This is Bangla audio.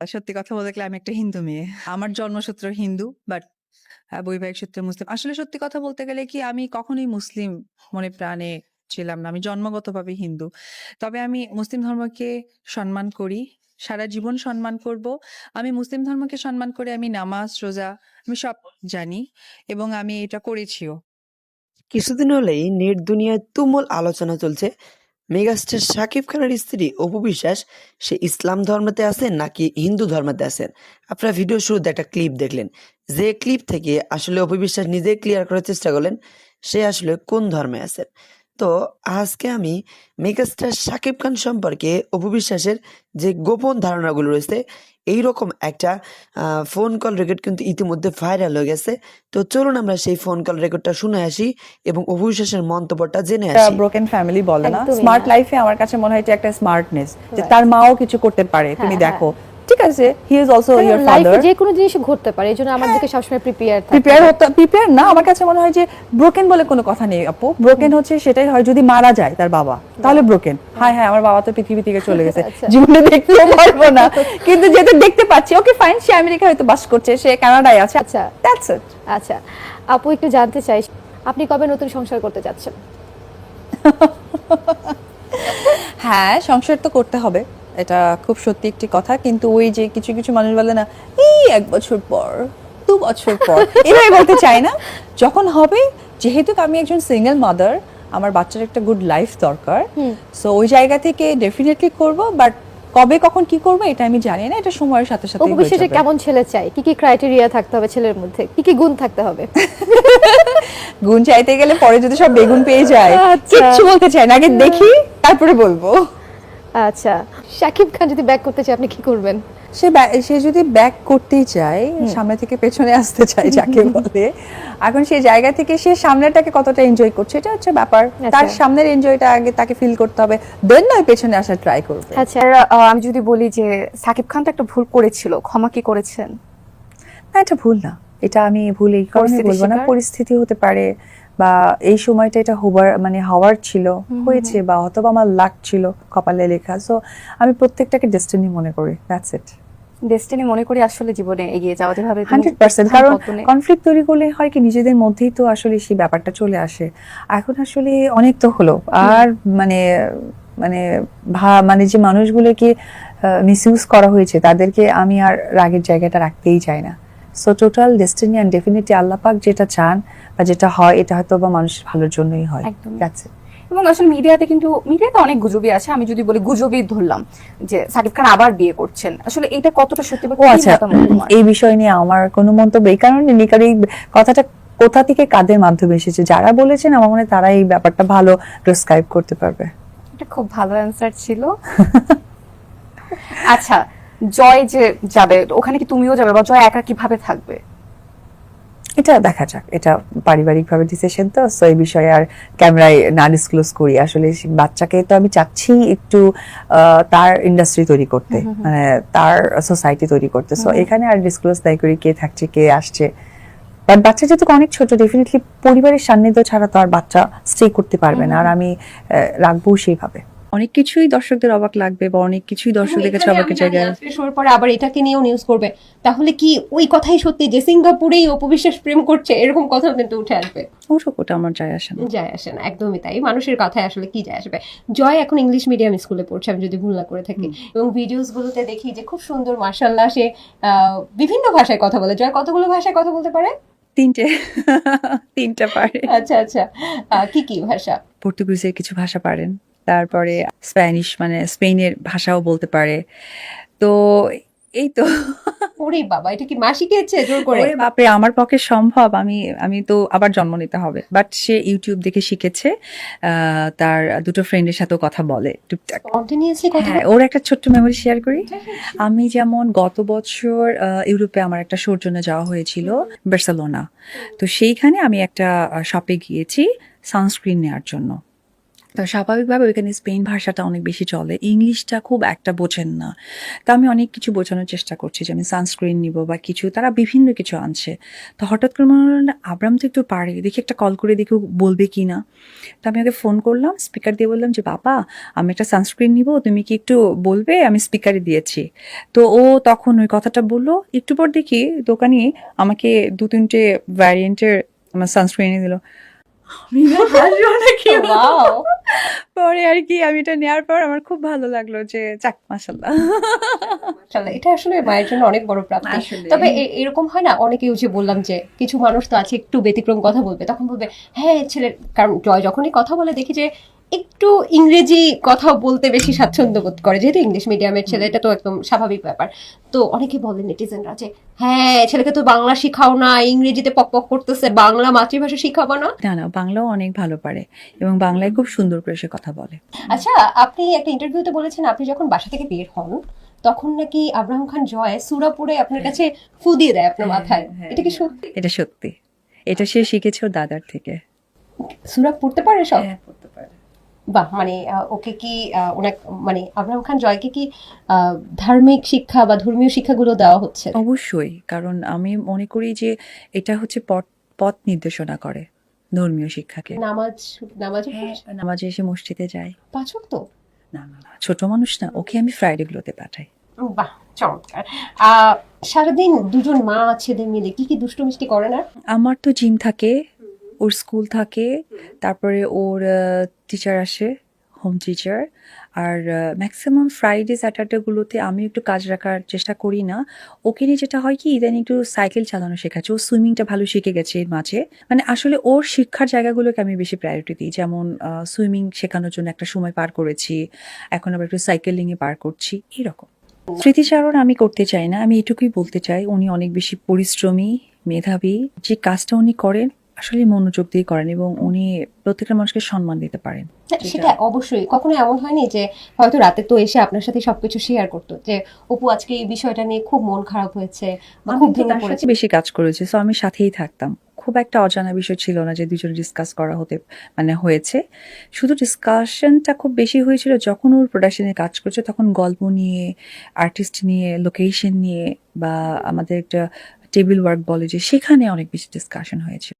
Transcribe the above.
সত্যি কথা বলতে গেলে আমি একটা হিন্দু মেয়ে। আমার জন্মসূত্র হিন্দু বাট বৈবাহিক সূত্রে মুসলিম। আসলে সত্যি কথা বলতে গেলে কি আমি কখনোই মুসলিম মনে প্রাণে ছিলাম না। আমি জন্মগতভাবে হিন্দু। তবে আমি মুসলিম ধর্মকে সম্মান করি। সারা জীবন সম্মান করব। আমি মুসলিম ধর্মকে সম্মান করে আমি নামাজ, রোজা আমি সব জানি এবং আমি এটা করেছিও। কিছুদিন হলেই নেট দুনিয়ায় তুমুল আলোচনা চলছে মেগাস্টার শাকিব খানের স্ত্রী অপু বিশ্বাস, সে ইসলাম ধর্মতে আছেন নাকি হিন্দু ধর্মতে আছেন? আপনারা ভিডিও শুরুতে একটা ক্লিপ দেখলেন। যে ক্লিপ থেকে আসলে অপু বিশ্বাস নিজে ক্লিয়ার করার চেষ্টা করলেন, সে আসলে কোন ধর্মে আছেন? তো আজকে আমি মেগাস্টার শাকিব খান সম্পর্কে অপু বিশ্বাসের যে গোপন ধারণাগুলো রয়েছে এইরকম একটা ফোন কল রেকর্ড কিন্তু ইতিমধ্যে ভাইরাল হয়ে গেছে। তো চলুন আমরা সেই ফোন কল রেকর্ডটা শুনে আসি এবং অভিশ্বাসের মন্তব্যটা জেনে আসি। ব্রোকেন ফ্যামিলি বলে না। স্মার্ট লাইফে আমার কাছে মনে হয় এটা একটা স্মার্টনেস যে. তার মাও কিছু করতে পারে। তুমি হ্যাঁ, দেখো ঠিক আছে হি ইজ অলসো ইওর লাইফে ফাদার যে কোনো জিনিস ঘটতে পারে এই জন্য আমাদেরকে সবসময় প্রিপেয়ার থাকতে প্রিপেয়ার হতে প্রিপেয়ার না আমার কাছে মনে হয় যে ব্রোকেন বলে কোনো কথা নেই আপু। ব্রোকেন হচ্ছে সেটাই হয় যদি মারা যায় তার বাবা তাহলে ব্রোকেন হায় হ্যাঁ আমার বাবা তো পৃথিবী থেকে চলে গেছে আচ্ছা। জীবনে দেখতেও পারব না। কিন্তু যেহেতু দেখতে পাচ্ছি ওকে ফাইন সে আমেরিকা হয়তো বাস করছে সে কানাডায় আছে। আচ্ছা। দ্যাটস ইট আচ্ছা আপু একটু জানতে চাই আপনি কবে নতুন সংসার করতে যাচ্ছেন? হ্যাঁ সংসার তো করতে হবে। এটা খুব সত্যি একটি কথা কিন্তু ওই যে কিছু কিছু মানুষ বলে না এই এক বছর পর দু বছর পর এভাবে বলতে চাই না। যখন হবে যেহেতু আমি একজন সিঙ্গেল মাদার আমার বাচ্চার একটা গুড লাইফ দরকার। সো ওই জায়গা থেকে ডেফিনেটলি করব বাট কবে কখন কি করব এটা আমি জানি না এটা সময়ের সাথে সাথে বিশ্বাসের কেমন ছেলে চাই কি কি ক্রাইটেরিয়া থাকতে হবে ছেলের মধ্যে? কি কি গুণ থাকতে হবে? গুণ চাইতে গেলে পরে যদি সব বেগুন পেয়ে যায় আচ্ছা। কিচ্ছু বলতে চাই না আগে দেখি তারপরে বলব। আচ্ছা শাকিব খান যদি ব্যাক করতে চায় আপনি কি করবেন? সে সে যদি ব্যাক করতেই চায় সামনে থেকে পেছনে আসতে চায় যাকে বলে এখন সেই জায়গা থেকে সে সামনেটাকে কতটা এনজয় করছে এটা হচ্ছে ব্যাপার। তার আচ্ছা। সামনের এনজয়টা আগে তাকে ফিল করতে হবে দেন নয় পেছনে আসার ট্রাই করবে। আচ্ছা। আহ, আমি যদি বলি যে সাকিব খান তো একটা ভুল করেছিল ক্ষমা কি করেছেন? না এটা ভুল না। এটা আমি ভুল এই কারণে বলব না পরিস্থিতি হতে পারে। বা এই সময়টা এটা হবার মানে হওয়ার ছিল হয়েছে বা অথবা আমার লাক ছিল কপালে লেখা। সো আমি প্রত্যেকটাকে ডেস্টিনি মনে করি দ্যাটস ইট ডেস্টিনি মনে করি আসলে জীবনে এগিয়ে যাওয়া যেভাবে হান্ড্রেড পার্সেন্ট কারণ কনফ্লিক্ট তৈরি করলে হয় কি নিজেদের মধ্যেই তো আসলে সেই ব্যাপারটা চলে আসে। এখন আসলে অনেক তো হলো আর মানে মানে ভা মানে যে মানুষগুলোকে মিসইউজ করা হয়েছে তাদেরকে আমি আর রাগের জায়গাটা রাখতেই চাই না। So total destiny and definitely আল্লাপাক যেটা চান বা যেটা হয় এটা হয়তো বা মানুষের ভালোর জন্যই হয়। That's it. এবং আসলে মিডিয়াতে কিন্তু মিডিয়াতে অনেক গুজবই আছে। আমি যদি বলি গুজবই ধরলাম যে সাকিব খান আবার বিয়ে করছেন। আসলে এটা কতটা সত্যি বা আচ্ছা এই বিষয় নিয়ে আমার কোনো মন্তব্য এই কারণে নেই কারণ এই কথাটা কোথা থেকে কাদের মাধ্যমে এসেছে? যারা বলেছেন আমার মনে হয় তারা এই ব্যাপারটা ভালো প্রেসক্রাইব করতে পারবে। এটা খুব ভালো অ্যান্সার ছিল। আচ্ছা জয় যে যাবে ওখানে কি তুমিও যাবে বা জয় একা কীভাবে থাকবে? এটা দেখা যাক এটা পারিবারিক ভাবে ডিসিশন তো সো এই বিষয়ে আর ক্যামেরায় না ডিসক্লোজ করি। আসলে বাচ্চাকে তো আমি চাচ্ছি একটু তার ইন্ডাস্ট্রি তৈরি করতে মানে তার সোসাইটি তৈরি করতে। সো এখানে আর ডিসক্লোজ তাই করি কে থাকছে কে আসছে। বাট বাচ্চা যেহেতু অনেক ছোট ডেফিনেটলি পরিবারের সান্নিধ্য ছাড়া তো আর বাচ্চা স্টে করতে পারবে না। আর আমি রাখব সেইভাবে। অনেক কিছুই দর্শকদের অবাক লাগবে বা অনেক কিছুই দর্শকদের কাছে অবাক জায়গায় শোর পরে আবার এটাকে নিয়েও নিউজ করবে। তাহলে কি ওই কথাই সত্যি যে সিঙ্গাপুরেই অপবিশ্বাস প্রেম করছে এরকম কথাও কিন্তু উঠে আসবে? ওসব ওটা আমার যায় আসে না। যায় আসে না একদমই তাই। মানুষের কথায় আসলে কি যায় আসবে? জয় এখন ইংলিশ মিডিয়াম স্কুলে পড়ছে আমি যদি ভুল না করে থাকি। এবং ভিডিওস গুলোতে দেখি যে খুব সুন্দর মার্শাল্লাহ সে বিভিন্ন ভাষায় কথা বলে। জয় কতগুলো ভাষায় কথা বলতে পারে? তিনটে। তিনটা পারে। আচ্ছা আচ্ছা। কি কি ভাষা? পর্তুগিজের কিছু ভাষা পারেন। তারপরে স্প্যানিশ মানে স্পেনের ভাষাও বলতে পারে। তো এই তো ওরে বাবা এটা কি মা শিখিয়েছে জোর করে। ওরে বাপরে আমার পক্ষে সম্ভব। আমি আমি তো আবার জন্ম নিতে হবে। বাট সে ইউটিউব দেখে শিখেছে তার দুটো ফ্রেন্ডের সাথেও কথা বলে। টুকটাক। কন্টিনিউয়াসলি কথা হ্যাঁ ওর একটা ছোট্ট মেমোরি শেয়ার করি। আমি যেমন গত বছর ইউরোপে আমার একটা শোর জন্য যাওয়া হয়েছিল বার্সেলোনা। তো সেইখানে আমি একটা শপে গিয়েছি সানস্ক্রিন নেওয়ার জন্য। স্বাভাবিকভাবে ওইখানে স্পেন ভাষাটা অনেক বেশি চলে। ইংলিশটা খুব একটা বোঝেন না। তা আমি অনেক কিছু বোঝানোর চেষ্টা করছি যে আমি সানস্ক্রিন নিব বা কিছু, তারা বিভিন্ন কিছু আনছে। তো হঠাৎ করে মনে আব্রাম তো একটু পারে, দেখি একটা কল করে দেখি বলবে কি না তো আমি ওকে ফোন করলাম স্পিকার দিয়ে বললাম যে, বাবা, আমি একটা সানস্ক্রিন নিব, তুমি কি একটু বলবে? আমি স্পিকারে দিয়েছি। তো ও তখন ওই কথাটা বলল, একটু পর দেখি দোকানে আমাকে দু তিনটে ভ্যারিয়েন্টের আমার সানস্ক্রিন দিল। পরে আর কি আমি এটা নেওয়ার পর আমার খুব ভালো লাগল যে চাক মাসাল্লাহ এটা আসলে মায়ের জন্য অনেক বড় প্রাপ্তি। তবে এরকম হয় না? অনেকেই যে বললাম যে কিছু মানুষ তো আছে একটু ব্যতিক্রম কথা বলবে তখন বলবে হ্যাঁ ছেলের কারণ জয় যখনই কথা বলে দেখি যে একটু ইংরেজি কথা বলতে বেশি স্বাচ্ছন্দ্য বোধ করে যেহেতু ইংলিশ মিডিয়ামের ছেলে এটা তো একদম স্বাভাবিক ব্যাপার। তো অনেকে বলে নেটিজেনরা যে হ্যাঁ ছেলেকে তো বাংলা শিখাও না ইংরেজিতে পক পক করতেছে বাংলা মাতৃভাষা শিখাবো না? না না বাংলাও অনেক ভালো পারে এবং বাংলায় খুব সুন্দর করে সে কথা বলে। আচ্ছা আপনি একটা ইন্টারভিউতে বলেছেন আপনি যখন বাসা থেকে বের হন তখন নাকি আব্রাহাম খান জয় সুরাপুরে আপনার কাছে ফু দিয়ে দেয় আপনার মাথায়? হ্যাঁ, এটা কি সত্যি? এটা সত্যি। এটা সে শিখেছে ওর দাদার থেকে। সুরা পড়তে পারে সব? হ্যাঁ বাহ মানে ওকে কি ওনাকে মানে আব্রাহাম খান জয়কে কি ধার্মিক শিক্ষা বা ধর্মীয় শিক্ষাগুলো দেওয়া হচ্ছে? অবশ্যই কারণ আমি মনে করি যে এটা হচ্ছে পথ পথ নির্দেশনা করে ধর্মীয় শিক্ষাকে। নামাজ নামাজ নামাজে এসে মসজিদে যায়। পাচক তো? না ছোট মানুষ না ওকে আমি ফ্রাইডে গুলোতে পাঠাই। বাহ চমৎকার। সারাদিন দুজন মা ছেলে মিলে কি কি দুষ্টু মিষ্টি করে না আমার তো জিম থাকে ওর স্কুল থাকে, তারপরে ওর টিচার আসে হোম টিচার আর ম্যাক্সিমাম ফ্রাইডে স্যাটারডেগুলোতে আমি একটু কাজ রাখার চেষ্টা করি না। ওকে নিয়ে যেটা হয় কি, ইদানিং একটু সাইকেল চালানো শেখাচ্ছে। ও সুইমিংটা ভালো শিখে গেছে এর মাঝে। মানে আসলে ওর শিক্ষার জায়গাগুলোকে আমি বেশি প্রায়োরিটি দিই। যেমন সুইমিং শেখানোর জন্য একটা সময় পার করেছি, এখন আবার একটু সাইকেলিংয়ে পার করছি, এরকম। স্মৃতিচারণ আমি করতে চাই না, আমি এটুকুই বলতে চাই, উনি অনেক বেশি পরিশ্রমী, মেধাবী। যে কাজটা উনি করেন আসলে মনোযোগ দিয়ে করেন এবং উনি প্রত্যেকটা মানুষকে সম্মান দিতে পারেন। সেটা অবশ্যই। কখনো এমন হয়নি যে হয়তো রাতে তো এসে আপনার সাথে সবকিছু শেয়ার করতো যে অপু আজকে এই বিষয়টা নিয়ে খুব মন খারাপ হয়েছে খুব ভেঙে পড়েছে সাথে বেশি কাজ করেছে সো আমি সাথেই থাকতাম। খুব একটা অজানা বিষয় ছিল না যে দুজন ডিসকাস করা হতে মানে হয়েছে। শুধু ডিসকাশনটা খুব বেশি হয়েছিল যখন ওর প্রোডাকশনে কাজ করছে তখন গল্প নিয়ে আর্টিস্ট নিয়ে লোকেশন নিয়ে বা আমাদের একটা টেবিল ওয়ার্ক বলে যে সেখানে অনেক বেশি ডিসকাশন হয়েছে